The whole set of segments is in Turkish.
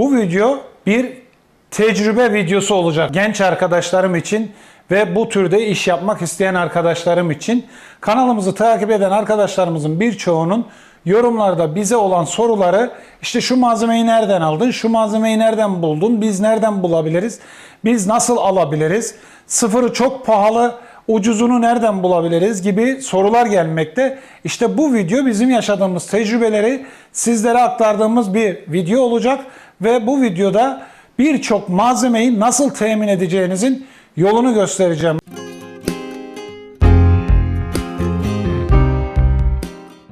Bu video bir tecrübe videosu olacak genç arkadaşlarım için ve bu türde iş yapmak isteyen arkadaşlarım için. Kanalımızı takip eden arkadaşlarımızın birçoğunun yorumlarda bize olan soruları işte şu malzemeyi nereden aldın, şu malzemeyi nereden buldun, biz nereden bulabiliriz, biz nasıl alabiliriz, sıfırı çok pahalı, ucuzunu nereden bulabiliriz gibi sorular gelmekte. İşte bu video bizim yaşadığımız tecrübeleri sizlere aktardığımız bir video olacak ve bu videoda birçok malzemeyi nasıl temin edeceğinizin yolunu göstereceğim.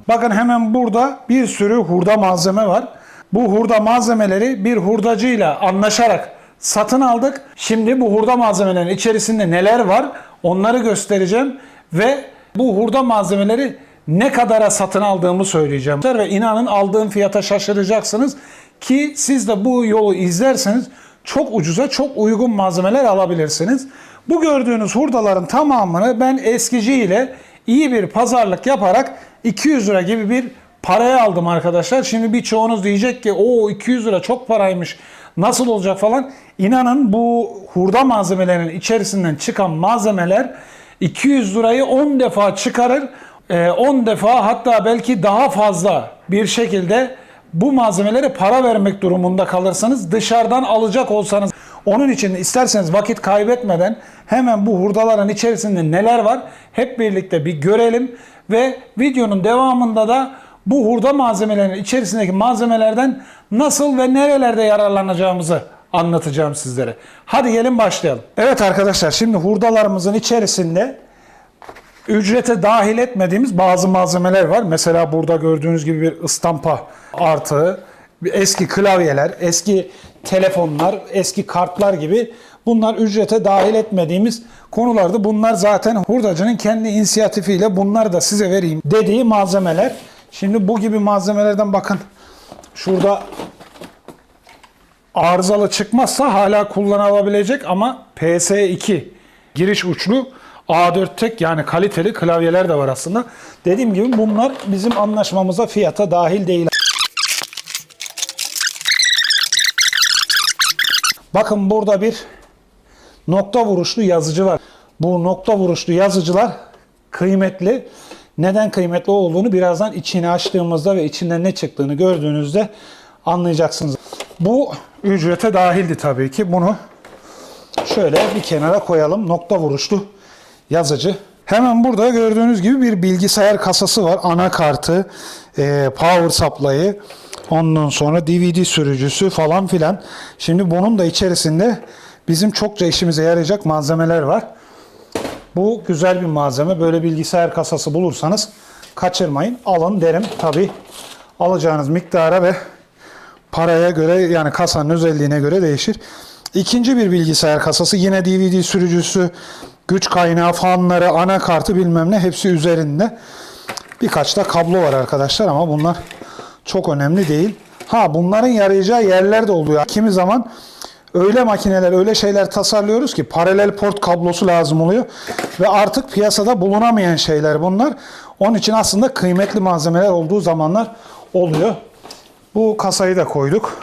Bakın hemen burada bir sürü hurda malzeme var. Bu hurda malzemeleri bir hurdacıyla anlaşarak satın aldık. Şimdi bu hurda malzemelerin içerisinde neler var onları göstereceğim ve bu hurda malzemeleri ne kadara satın aldığımı söyleyeceğim. Ve inanın aldığım fiyata şaşıracaksınız ki siz de bu yolu izlerseniz çok ucuza çok uygun malzemeler alabilirsiniz. Bu gördüğünüz hurdaların tamamını ben eskici ile iyi bir pazarlık yaparak 200 lira gibi bir paraya aldım arkadaşlar. Şimdi birçoğunuz diyecek ki o 200 lira çok paraymış nasıl olacak falan. İnanın bu hurda malzemelerinin içerisinden çıkan malzemeler 200 lirayı 10 defa çıkarır. Ee, 10 defa hatta belki daha fazla bir şekilde bu malzemelere para vermek durumunda kalırsanız dışarıdan alacak olsanız onun için isterseniz vakit kaybetmeden hemen bu hurdaların içerisinde neler var hep birlikte bir görelim ve videonun devamında da bu hurda malzemelerinin içerisindeki malzemelerden nasıl ve nerelerde yararlanacağımızı anlatacağım sizlere. Hadi gelin başlayalım. Evet arkadaşlar şimdi hurdalarımızın içerisinde ücrete dahil etmediğimiz bazı malzemeler var. Mesela burada gördüğünüz gibi bir ıstampa artı eski klavyeler, eski telefonlar, eski kartlar gibi bunlar ücrete dahil etmediğimiz konulardı. Bunlar zaten hurdacının kendi inisiyatifiyle bunları da size vereyim dediği malzemeler. Şimdi bu gibi malzemelerden bakın şurada arızalı çıkmazsa hala kullanılabilecek ama PS2 giriş uçlu A4 tek yani kaliteli klavyeler de var aslında. Dediğim gibi bunlar bizim anlaşmamıza fiyata dahil değil. Bakın burada bir nokta vuruşlu yazıcı var. Bu nokta vuruşlu yazıcılar kıymetli. Neden kıymetli olduğunu birazdan içini açtığımızda ve içinden ne çıktığını gördüğünüzde anlayacaksınız. Bu ücrete dahildi tabii ki. Bunu şöyle bir kenara koyalım. Nokta vuruşlu yazıcı. Hemen burada gördüğünüz gibi bir bilgisayar kasası var. Anakartı, e, power supply'ı, ondan sonra DVD sürücüsü falan filan. Şimdi bunun da içerisinde bizim çokça işimize yarayacak malzemeler var. Bu güzel bir malzeme. Böyle bilgisayar kasası bulursanız kaçırmayın. Alın derim. Tabi alacağınız miktara ve paraya göre yani kasanın özelliğine göre değişir. İkinci bir bilgisayar kasası yine DVD sürücüsü, güç kaynağı, fanları, anakartı bilmem ne hepsi üzerinde. Birkaç da kablo var arkadaşlar ama bunlar çok önemli değil. Ha bunların yarayacağı yerler de oluyor. Kimi zaman öyle makineler, öyle şeyler tasarlıyoruz ki paralel port kablosu lazım oluyor. Ve artık piyasada bulunamayan şeyler bunlar. Onun için aslında kıymetli malzemeler olduğu zamanlar oluyor. Bu kasayı da koyduk.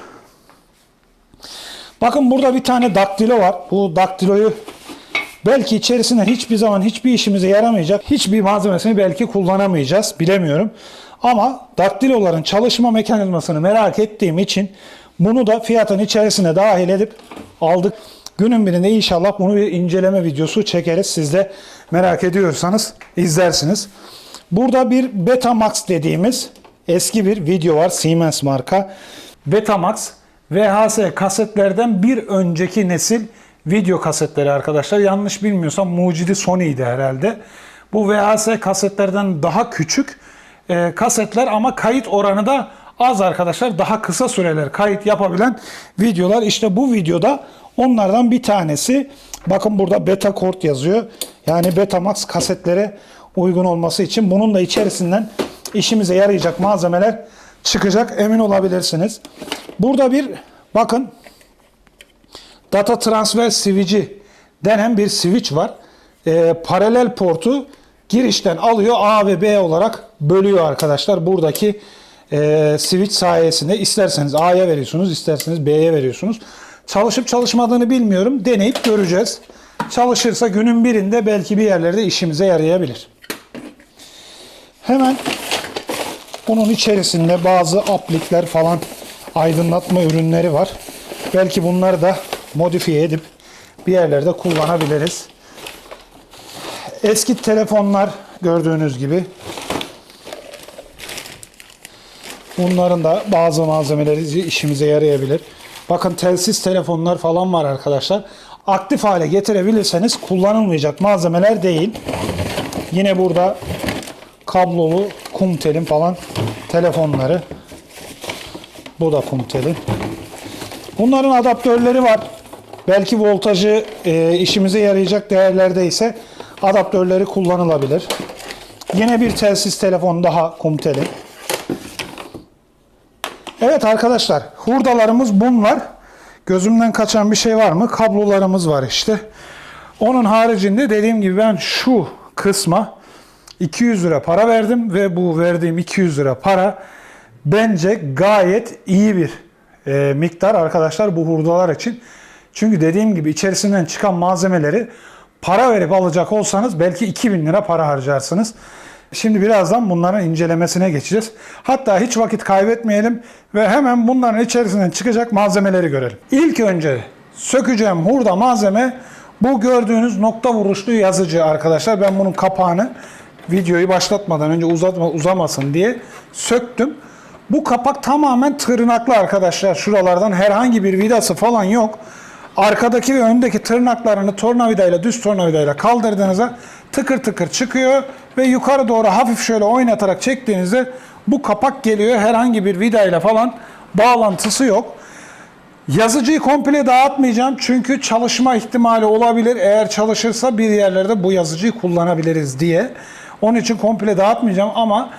Bakın burada bir tane daktilo var. Bu daktiloyu belki içerisinden hiçbir zaman hiçbir işimize yaramayacak, hiçbir malzemesini belki kullanamayacağız. Bilemiyorum. Ama daktiloların çalışma mekanizmasını merak ettiğim için bunu da fiyatın içerisine dahil edip aldık. Günün birinde inşallah bunu bir inceleme videosu çekeriz. Siz de merak ediyorsanız izlersiniz. Burada bir Betamax dediğimiz eski bir video var. Siemens marka. Betamax VHS kasetlerden bir önceki nesil video kasetleri arkadaşlar. Yanlış bilmiyorsam mucidi Sony'ydi herhalde. Bu VHS kasetlerden daha küçük e, kasetler ama kayıt oranı da az arkadaşlar. Daha kısa süreler kayıt yapabilen videolar. İşte bu videoda onlardan bir tanesi. Bakın burada Beta Kort yazıyor. Yani Betamax kasetlere uygun olması için bunun da içerisinden işimize yarayacak malzemeler çıkacak emin olabilirsiniz. Burada bir bakın data transfer switch'i denen bir switch var. Ee, paralel portu girişten alıyor A ve B olarak bölüyor arkadaşlar. Buradaki e, switch sayesinde isterseniz A'ya veriyorsunuz, isterseniz B'ye veriyorsunuz. Çalışıp çalışmadığını bilmiyorum. Deneyip göreceğiz. Çalışırsa günün birinde belki bir yerlerde işimize yarayabilir. Hemen bunun içerisinde bazı aplikler falan aydınlatma ürünleri var. Belki bunları da modifiye edip bir yerlerde kullanabiliriz. Eski telefonlar gördüğünüz gibi bunların da bazı malzemeleri işimize yarayabilir. Bakın telsiz telefonlar falan var arkadaşlar. Aktif hale getirebilirseniz kullanılmayacak malzemeler değil. Yine burada kablolu kum telin falan telefonları. Bu da kum teli. Bunların adaptörleri var. Belki voltajı e, işimize yarayacak değerlerde ise adaptörleri kullanılabilir. Yine bir telsiz telefon daha kum teli. Evet arkadaşlar hurdalarımız bunlar. Gözümden kaçan bir şey var mı? Kablolarımız var işte. Onun haricinde dediğim gibi ben şu kısma 200 lira para verdim ve bu verdiğim 200 lira para bence gayet iyi bir e, miktar arkadaşlar bu hurdalar için. Çünkü dediğim gibi içerisinden çıkan malzemeleri para verip alacak olsanız belki 2000 lira para harcarsınız. Şimdi birazdan bunların incelemesine geçeceğiz. Hatta hiç vakit kaybetmeyelim ve hemen bunların içerisinden çıkacak malzemeleri görelim. İlk önce sökeceğim hurda malzeme bu gördüğünüz nokta vuruşlu yazıcı arkadaşlar. Ben bunun kapağını videoyu başlatmadan önce uzatma, uzamasın diye söktüm. Bu kapak tamamen tırnaklı arkadaşlar. Şuralardan herhangi bir vidası falan yok. Arkadaki ve öndeki tırnaklarını tornavidayla, düz tornavidayla kaldırdığınızda tıkır tıkır çıkıyor ve yukarı doğru hafif şöyle oynatarak çektiğinizde bu kapak geliyor. Herhangi bir vidayla falan bağlantısı yok. Yazıcıyı komple dağıtmayacağım çünkü çalışma ihtimali olabilir. Eğer çalışırsa bir yerlerde bu yazıcıyı kullanabiliriz diye. Onun için komple dağıtmayacağım ama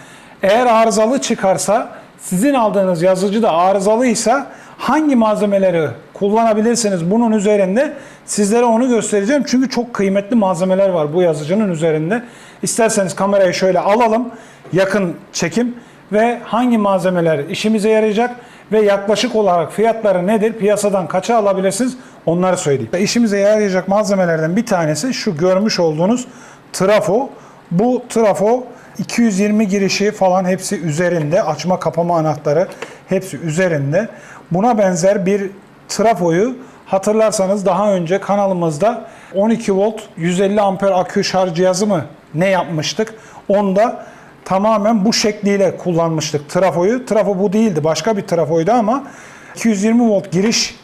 eğer arızalı çıkarsa sizin aldığınız yazıcı da arızalıysa hangi malzemeleri kullanabilirsiniz bunun üzerinde sizlere onu göstereceğim. Çünkü çok kıymetli malzemeler var bu yazıcının üzerinde. İsterseniz kamerayı şöyle alalım. Yakın çekim ve hangi malzemeler işimize yarayacak ve yaklaşık olarak fiyatları nedir? Piyasadan kaça alabilirsiniz? Onları söyleyeyim. İşimize yarayacak malzemelerden bir tanesi şu görmüş olduğunuz trafo. Bu trafo 220 girişi falan hepsi üzerinde. Açma kapama anahtarı hepsi üzerinde. Buna benzer bir trafoyu hatırlarsanız daha önce kanalımızda 12 volt 150 amper akü şarj cihazı mı ne yapmıştık? Onda tamamen bu şekliyle kullanmıştık trafoyu. Trafo bu değildi. Başka bir trafoydu ama 220 volt giriş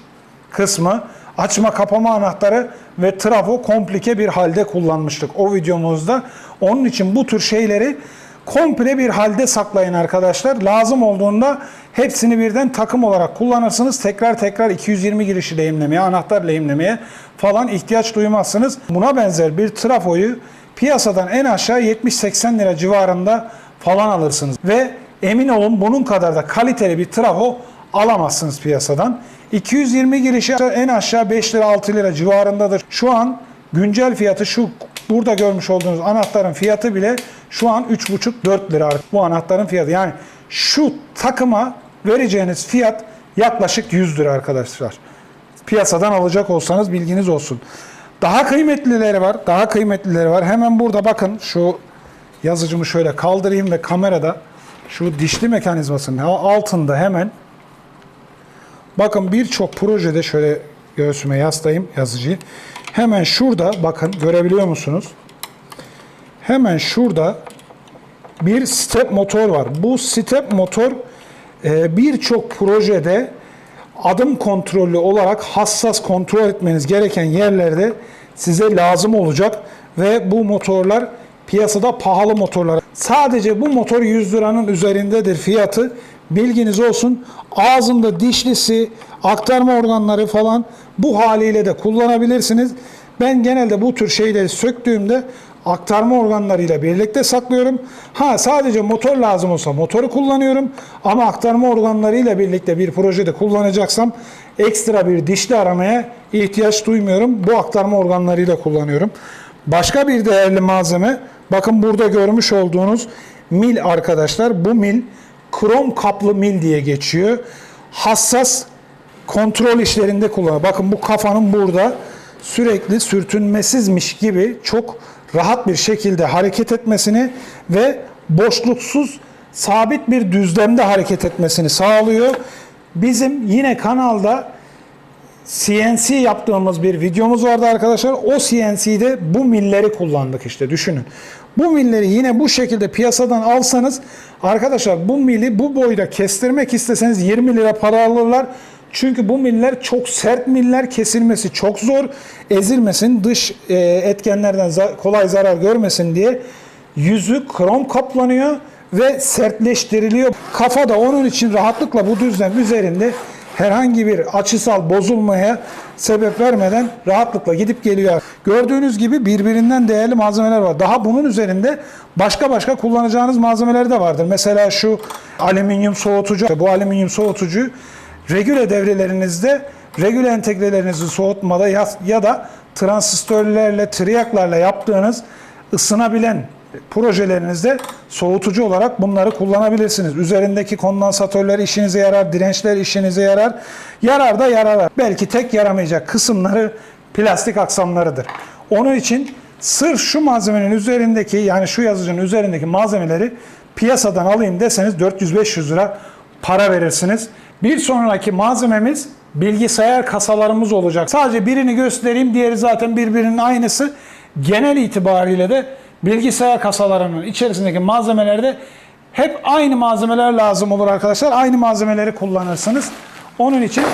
kısmı açma kapama anahtarı ve trafo komplike bir halde kullanmıştık o videomuzda. Onun için bu tür şeyleri komple bir halde saklayın arkadaşlar. Lazım olduğunda hepsini birden takım olarak kullanırsınız. Tekrar tekrar 220 girişi lehimlemeye, anahtar lehimlemeye falan ihtiyaç duymazsınız. Buna benzer bir trafoyu piyasadan en aşağı 70-80 lira civarında falan alırsınız. Ve emin olun bunun kadar da kaliteli bir trafo alamazsınız piyasadan. 220 girişi en aşağı 5 lira 6 lira civarındadır. Şu an güncel fiyatı şu burada görmüş olduğunuz anahtarın fiyatı bile şu an 3,5-4 lira bu anahtarın fiyatı. Yani şu takıma vereceğiniz fiyat yaklaşık 100 lira arkadaşlar. Piyasadan alacak olsanız bilginiz olsun. Daha kıymetlileri var. Daha kıymetlileri var. Hemen burada bakın şu yazıcımı şöyle kaldırayım ve kamerada şu dişli mekanizmasının altında hemen bakın birçok projede şöyle göğsüme yaslayayım yazıcıyı. Hemen şurada bakın görebiliyor musunuz? Hemen şurada bir step motor var. Bu step motor e, birçok projede adım kontrollü olarak hassas kontrol etmeniz gereken yerlerde size lazım olacak ve bu motorlar piyasada pahalı motorlar. Sadece bu motor 100 liranın üzerindedir fiyatı. Bilginiz olsun. Ağzında dişlisi, aktarma organları falan bu haliyle de kullanabilirsiniz. Ben genelde bu tür şeyleri söktüğümde aktarma organlarıyla birlikte saklıyorum. Ha sadece motor lazım olsa motoru kullanıyorum ama aktarma organlarıyla birlikte bir projede kullanacaksam ekstra bir dişli aramaya ihtiyaç duymuyorum. Bu aktarma organlarıyla kullanıyorum. Başka bir değerli malzeme bakın burada görmüş olduğunuz mil arkadaşlar. Bu mil krom kaplı mil diye geçiyor. Hassas kontrol işlerinde kullanılıyor. Bakın bu kafanın burada sürekli sürtünmesizmiş gibi çok rahat bir şekilde hareket etmesini ve boşluksuz sabit bir düzlemde hareket etmesini sağlıyor. Bizim yine kanalda CNC yaptığımız bir videomuz vardı arkadaşlar. O CNC'de bu milleri kullandık işte düşünün. Bu milleri yine bu şekilde piyasadan alsanız arkadaşlar bu mili bu boyda kestirmek isteseniz 20 lira para alırlar. Çünkü bu miller çok sert miller kesilmesi çok zor. Ezilmesin dış e, etkenlerden kolay zarar görmesin diye yüzü krom kaplanıyor ve sertleştiriliyor. Kafa da onun için rahatlıkla bu düzlem üzerinde herhangi bir açısal bozulmaya sebep vermeden rahatlıkla gidip geliyor. Gördüğünüz gibi birbirinden değerli malzemeler var. Daha bunun üzerinde başka başka kullanacağınız malzemeler de vardır. Mesela şu alüminyum soğutucu. Bu alüminyum soğutucu regüle devrelerinizde regüle entegrelerinizi soğutmada ya, ya da transistörlerle, triyaklarla yaptığınız ısınabilen projelerinizde soğutucu olarak bunları kullanabilirsiniz. Üzerindeki kondansatörler işinize yarar, dirençler işinize yarar. Yarar da yarar. Belki tek yaramayacak kısımları plastik aksamlarıdır. Onun için sırf şu malzemenin üzerindeki yani şu yazıcının üzerindeki malzemeleri piyasadan alayım deseniz 400-500 lira para verirsiniz. Bir sonraki malzememiz bilgisayar kasalarımız olacak. Sadece birini göstereyim, diğeri zaten birbirinin aynısı. Genel itibariyle de bilgisayar kasalarının içerisindeki malzemelerde hep aynı malzemeler lazım olur arkadaşlar. Aynı malzemeleri kullanırsınız. Onun için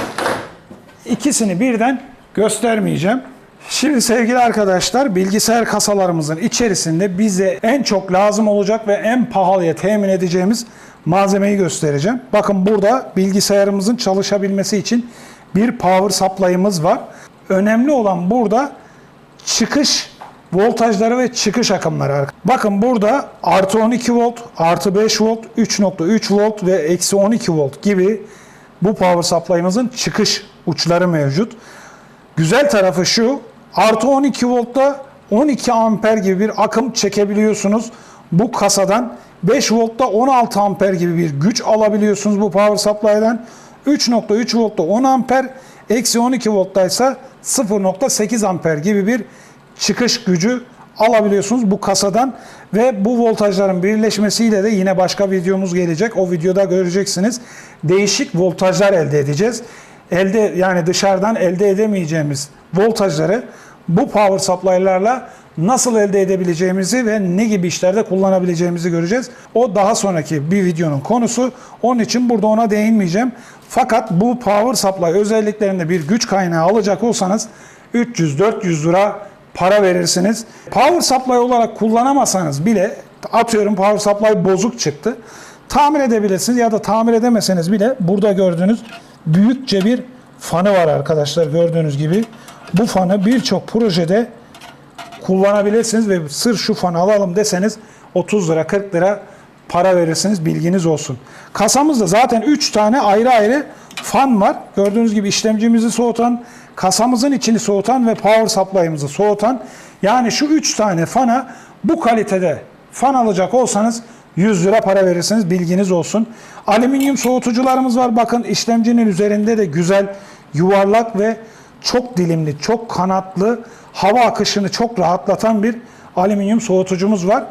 ikisini birden göstermeyeceğim. Şimdi sevgili arkadaşlar bilgisayar kasalarımızın içerisinde bize en çok lazım olacak ve en pahalıya temin edeceğimiz malzemeyi göstereceğim. Bakın burada bilgisayarımızın çalışabilmesi için bir power supply'ımız var. Önemli olan burada çıkış voltajları ve çıkış akımları. Bakın burada artı 12 volt, artı 5 volt, 3.3 volt ve eksi 12 volt gibi bu power supply'ımızın çıkış uçları mevcut. Güzel tarafı şu, artı 12 voltta 12 amper gibi bir akım çekebiliyorsunuz bu kasadan. 5 voltta 16 amper gibi bir güç alabiliyorsunuz bu power supply'dan. 3.3 voltta 10 amper, eksi 12 voltta ise 0.8 amper gibi bir çıkış gücü alabiliyorsunuz bu kasadan ve bu voltajların birleşmesiyle de yine başka videomuz gelecek. O videoda göreceksiniz. Değişik voltajlar elde edeceğiz. Elde yani dışarıdan elde edemeyeceğimiz voltajları bu power supply'larla nasıl elde edebileceğimizi ve ne gibi işlerde kullanabileceğimizi göreceğiz. O daha sonraki bir videonun konusu. Onun için burada ona değinmeyeceğim. Fakat bu power supply özelliklerinde bir güç kaynağı alacak olsanız 300-400 lira para verirsiniz. Power supply olarak kullanamasanız bile atıyorum power supply bozuk çıktı. Tamir edebilirsiniz ya da tamir edemeseniz bile burada gördüğünüz büyükçe bir fanı var arkadaşlar gördüğünüz gibi. Bu fanı birçok projede kullanabilirsiniz ve sırf şu fanı alalım deseniz 30 lira 40 lira para verirsiniz bilginiz olsun. Kasamızda zaten 3 tane ayrı ayrı fan var. Gördüğünüz gibi işlemcimizi soğutan, kasamızın içini soğutan ve power supply'ımızı soğutan. Yani şu 3 tane fana bu kalitede fan alacak olsanız 100 lira para verirsiniz bilginiz olsun. Alüminyum soğutucularımız var. Bakın işlemcinin üzerinde de güzel yuvarlak ve çok dilimli, çok kanatlı, hava akışını çok rahatlatan bir alüminyum soğutucumuz var.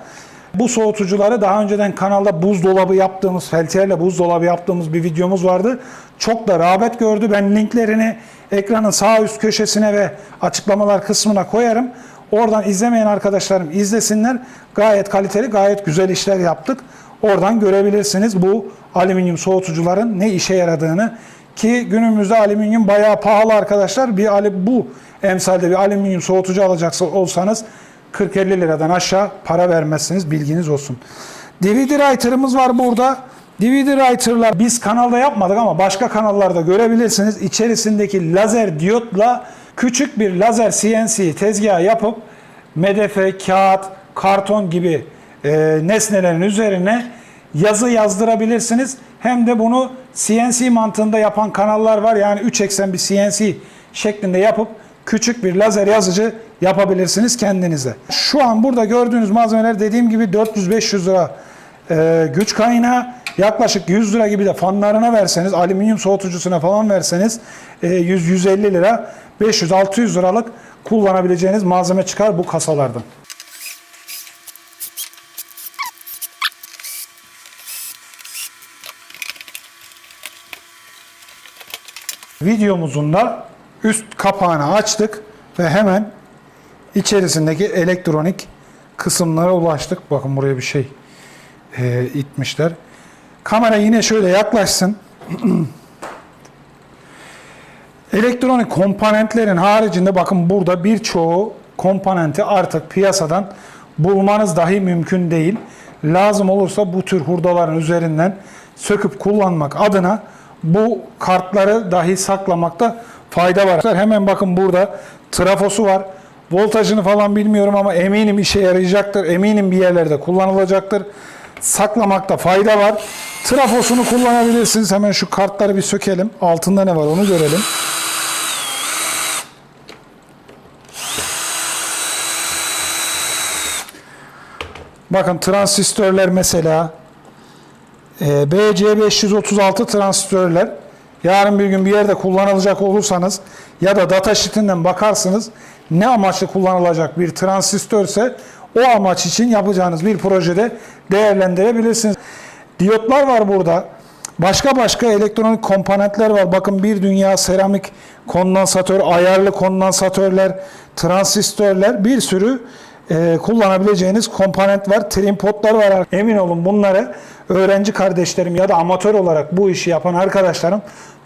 Bu soğutucuları daha önceden kanalda buzdolabı yaptığımız, felçerle buzdolabı yaptığımız bir videomuz vardı. Çok da rağbet gördü. Ben linklerini ekranın sağ üst köşesine ve açıklamalar kısmına koyarım. Oradan izlemeyen arkadaşlarım izlesinler. Gayet kaliteli, gayet güzel işler yaptık. Oradan görebilirsiniz bu alüminyum soğutucuların ne işe yaradığını. Ki günümüzde alüminyum bayağı pahalı arkadaşlar. Bir bu emsalde bir alüminyum soğutucu alacaksa olsanız 40-50 liradan aşağı para vermezsiniz bilginiz olsun. DVD writer'ımız var burada. DVD writer'lar biz kanalda yapmadık ama başka kanallarda görebilirsiniz. İçerisindeki lazer diyotla küçük bir lazer CNC tezgahı yapıp medefe, kağıt, karton gibi e, nesnelerin üzerine yazı yazdırabilirsiniz. Hem de bunu CNC mantığında yapan kanallar var. Yani 3 eksen bir CNC şeklinde yapıp küçük bir lazer yazıcı yapabilirsiniz kendinize. Şu an burada gördüğünüz malzemeler dediğim gibi 400-500 lira e, güç kaynağı. yaklaşık 100 lira gibi de fanlarına verseniz, alüminyum soğutucusuna falan verseniz e, 100-150 lira, 500-600 liralık kullanabileceğiniz malzeme çıkar bu kasalardan. Videomuzun da üst kapağını açtık ve hemen içerisindeki elektronik kısımlara ulaştık. Bakın buraya bir şey e, itmişler. Kamera yine şöyle yaklaşsın. Elektronik komponentlerin haricinde bakın burada birçoğu komponenti artık piyasadan bulmanız dahi mümkün değil. Lazım olursa bu tür hurdaların üzerinden söküp kullanmak adına bu kartları dahi saklamakta fayda var. Hemen bakın burada trafosu var. Voltajını falan bilmiyorum ama eminim işe yarayacaktır. Eminim bir yerlerde kullanılacaktır. Saklamakta fayda var. Trafosunu kullanabilirsiniz. Hemen şu kartları bir sökelim. Altında ne var onu görelim. Bakın transistörler mesela e, BC536 transistörler yarın bir gün bir yerde kullanılacak olursanız ya da datasheetinden bakarsınız ne amaçlı kullanılacak bir transistörse o amaç için yapacağınız bir projede değerlendirebilirsiniz. Diyotlar var burada. Başka başka elektronik komponentler var. Bakın bir dünya seramik kondansatör, ayarlı kondansatörler, transistörler bir sürü e, kullanabileceğiniz komponent var. Trimpotlar var. Emin olun bunları öğrenci kardeşlerim ya da amatör olarak bu işi yapan arkadaşlarım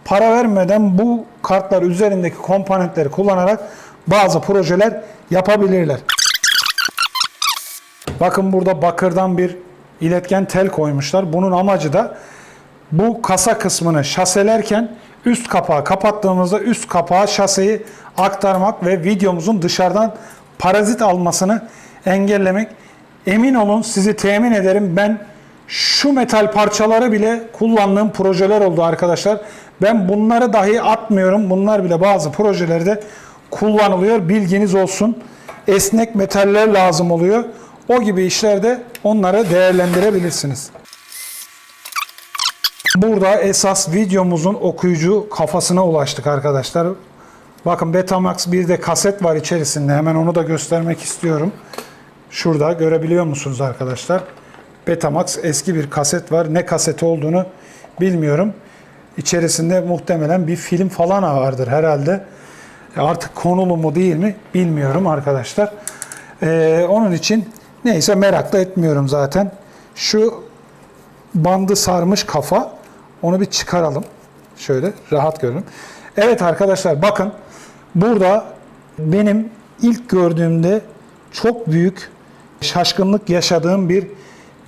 para vermeden bu kartlar üzerindeki komponentleri kullanarak bazı projeler yapabilirler. Bakın burada bakırdan bir iletken tel koymuşlar. Bunun amacı da bu kasa kısmını şaselerken üst kapağı kapattığımızda üst kapağa şaseyi aktarmak ve videomuzun dışarıdan parazit almasını engellemek. Emin olun sizi temin ederim ben şu metal parçaları bile kullandığım projeler oldu arkadaşlar. Ben bunları dahi atmıyorum. Bunlar bile bazı projelerde kullanılıyor. Bilginiz olsun. Esnek metaller lazım oluyor. O gibi işlerde onları değerlendirebilirsiniz. Burada esas videomuzun okuyucu kafasına ulaştık arkadaşlar. Bakın Betamax bir de kaset var içerisinde. Hemen onu da göstermek istiyorum. Şurada görebiliyor musunuz arkadaşlar? Betamax eski bir kaset var. Ne kaseti olduğunu bilmiyorum. İçerisinde muhtemelen bir film falan vardır herhalde. Artık konulu mu değil mi bilmiyorum arkadaşlar. Ee, onun için neyse merak da etmiyorum zaten. Şu bandı sarmış kafa. Onu bir çıkaralım. Şöyle rahat görelim. Evet arkadaşlar bakın burada benim ilk gördüğümde çok büyük şaşkınlık yaşadığım bir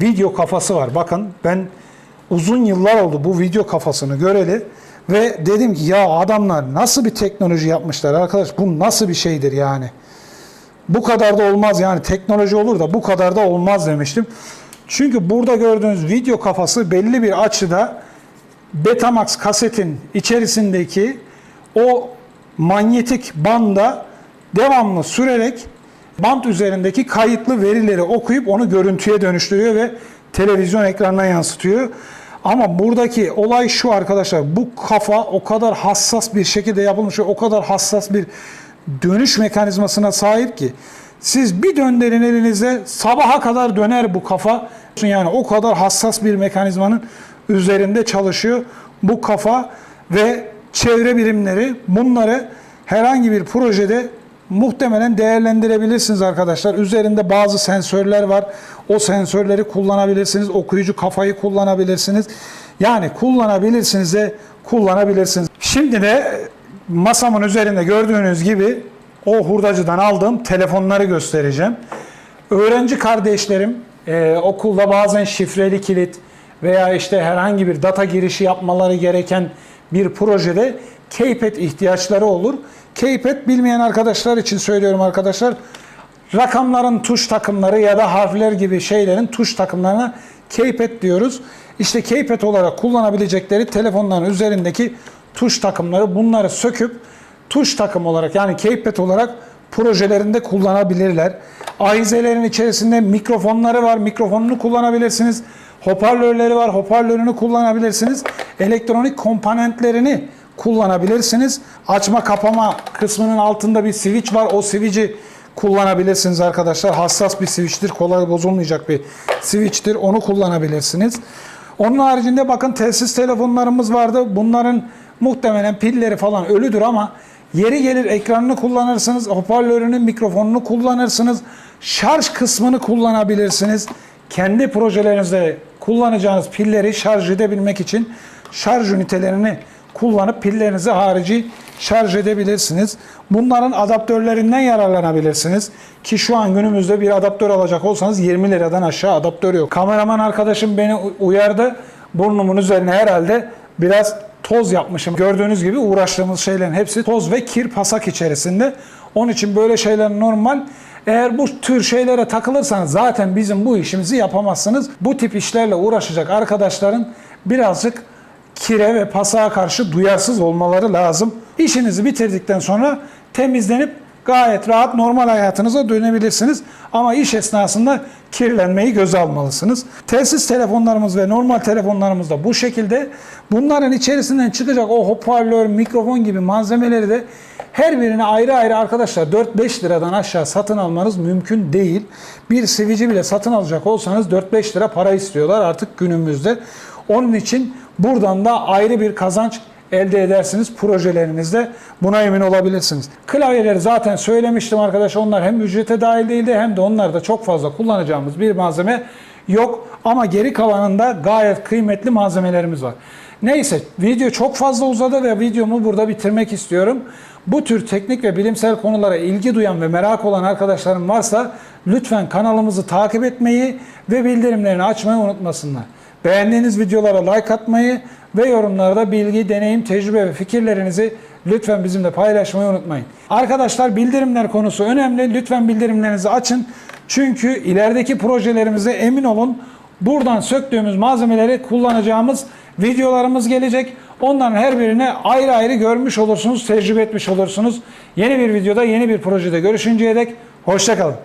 video kafası var. Bakın ben uzun yıllar oldu bu video kafasını göreli ve dedim ki ya adamlar nasıl bir teknoloji yapmışlar arkadaş bu nasıl bir şeydir yani. Bu kadar da olmaz yani teknoloji olur da bu kadar da olmaz demiştim. Çünkü burada gördüğünüz video kafası belli bir açıda Betamax kasetin içerisindeki o manyetik banda devamlı sürerek band üzerindeki kayıtlı verileri okuyup onu görüntüye dönüştürüyor ve televizyon ekranına yansıtıyor. Ama buradaki olay şu arkadaşlar. Bu kafa o kadar hassas bir şekilde yapılmış o kadar hassas bir dönüş mekanizmasına sahip ki siz bir döndürün elinizde sabaha kadar döner bu kafa. Yani o kadar hassas bir mekanizmanın üzerinde çalışıyor bu kafa ve çevre birimleri bunları herhangi bir projede muhtemelen değerlendirebilirsiniz arkadaşlar. Üzerinde bazı sensörler var. O sensörleri kullanabilirsiniz. Okuyucu kafayı kullanabilirsiniz. Yani kullanabilirsiniz de kullanabilirsiniz. Şimdi de masamın üzerinde gördüğünüz gibi o hurdacıdan aldığım telefonları göstereceğim. Öğrenci kardeşlerim e, okulda bazen şifreli kilit veya işte herhangi bir data girişi yapmaları gereken bir projede keypad ihtiyaçları olur. Keypad bilmeyen arkadaşlar için söylüyorum arkadaşlar. Rakamların tuş takımları ya da harfler gibi şeylerin tuş takımlarına keypad diyoruz. İşte keypad olarak kullanabilecekleri telefonların üzerindeki tuş takımları bunları söküp tuş takım olarak yani keypad olarak projelerinde kullanabilirler. Ahizelerin içerisinde mikrofonları var. Mikrofonunu kullanabilirsiniz. Hoparlörleri var. Hoparlörünü kullanabilirsiniz. Elektronik komponentlerini kullanabilirsiniz. Açma kapama kısmının altında bir switch var. O switch'i kullanabilirsiniz arkadaşlar. Hassas bir switch'tir. Kolay bozulmayacak bir switch'tir. Onu kullanabilirsiniz. Onun haricinde bakın telsiz telefonlarımız vardı. Bunların muhtemelen pilleri falan ölüdür ama yeri gelir ekranını kullanırsınız. Hoparlörünün mikrofonunu kullanırsınız. Şarj kısmını kullanabilirsiniz. Kendi projelerinizde kullanacağınız pilleri şarj edebilmek için şarj ünitelerini kullanıp pillerinizi harici şarj edebilirsiniz. Bunların adaptörlerinden yararlanabilirsiniz. Ki şu an günümüzde bir adaptör alacak olsanız 20 liradan aşağı adaptör yok. Kameraman arkadaşım beni uyardı. Burnumun üzerine herhalde biraz toz yapmışım. Gördüğünüz gibi uğraştığımız şeylerin hepsi toz ve kir pasak içerisinde. Onun için böyle şeyler normal. Eğer bu tür şeylere takılırsanız zaten bizim bu işimizi yapamazsınız. Bu tip işlerle uğraşacak arkadaşların birazcık kire ve pasağa karşı duyarsız olmaları lazım. İşinizi bitirdikten sonra temizlenip gayet rahat normal hayatınıza dönebilirsiniz. Ama iş esnasında kirlenmeyi göze almalısınız. Telsiz telefonlarımız ve normal telefonlarımız da bu şekilde. Bunların içerisinden çıkacak o hoparlör, mikrofon gibi malzemeleri de her birini ayrı ayrı arkadaşlar 4-5 liradan aşağı satın almanız mümkün değil. Bir sivici bile satın alacak olsanız 4-5 lira para istiyorlar artık günümüzde. Onun için buradan da ayrı bir kazanç elde edersiniz projelerinizde. Buna emin olabilirsiniz. Klavyeleri zaten söylemiştim arkadaş. Onlar hem ücrete dahil değildi hem de onlarda çok fazla kullanacağımız bir malzeme yok. Ama geri kalanında gayet kıymetli malzemelerimiz var. Neyse video çok fazla uzadı ve videomu burada bitirmek istiyorum. Bu tür teknik ve bilimsel konulara ilgi duyan ve merak olan arkadaşlarım varsa lütfen kanalımızı takip etmeyi ve bildirimlerini açmayı unutmasınlar. Beğendiğiniz videolara like atmayı ve yorumlarda bilgi, deneyim, tecrübe ve fikirlerinizi lütfen bizimle paylaşmayı unutmayın. Arkadaşlar bildirimler konusu önemli. Lütfen bildirimlerinizi açın. Çünkü ilerideki projelerimize emin olun buradan söktüğümüz malzemeleri kullanacağımız videolarımız gelecek. Onların her birini ayrı ayrı görmüş olursunuz, tecrübe etmiş olursunuz. Yeni bir videoda, yeni bir projede görüşünceye dek hoşçakalın.